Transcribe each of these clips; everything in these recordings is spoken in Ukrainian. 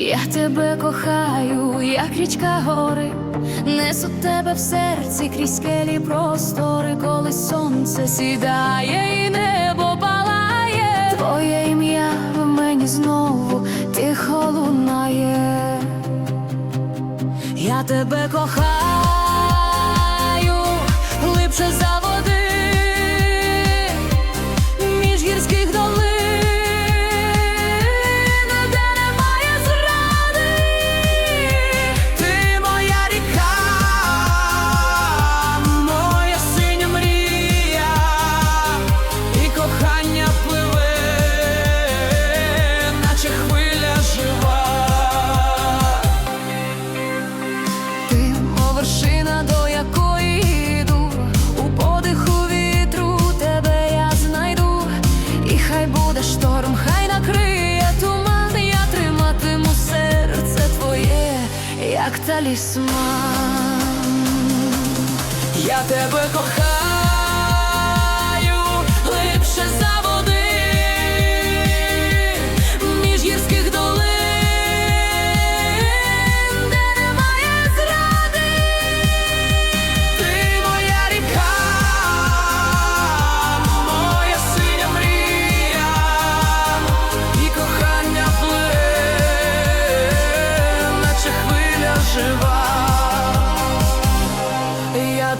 Я тебе кохаю, як річка гори, несу тебе в серці крізь скелі простори, коли сонце сідає і небо палає. Твоє ім'я в мені знову тихо лунає. Я тебе кохаю, глибше за талісман. Я тебе кохаю,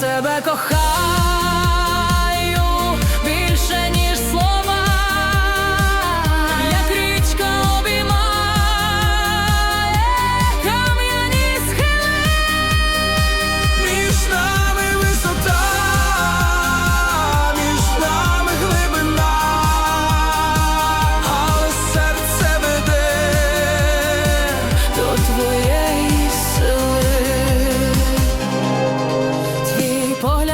тебе кохаю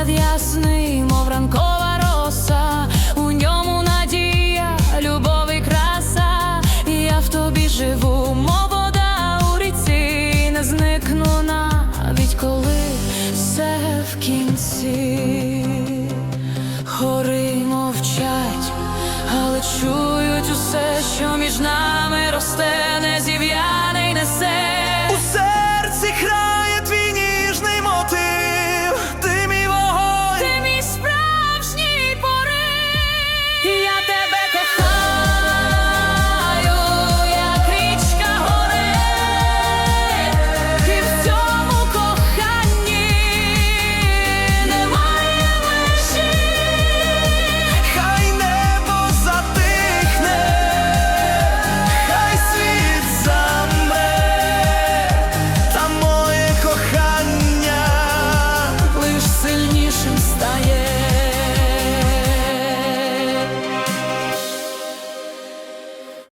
погляд ясний, мов ранкова роса, у ньому надія, любов і краса. Я в тобі живу, мов вода у ріці, не зникну навіть коли все в кінці. Гори мовчать, але чують усе, що між нами росте,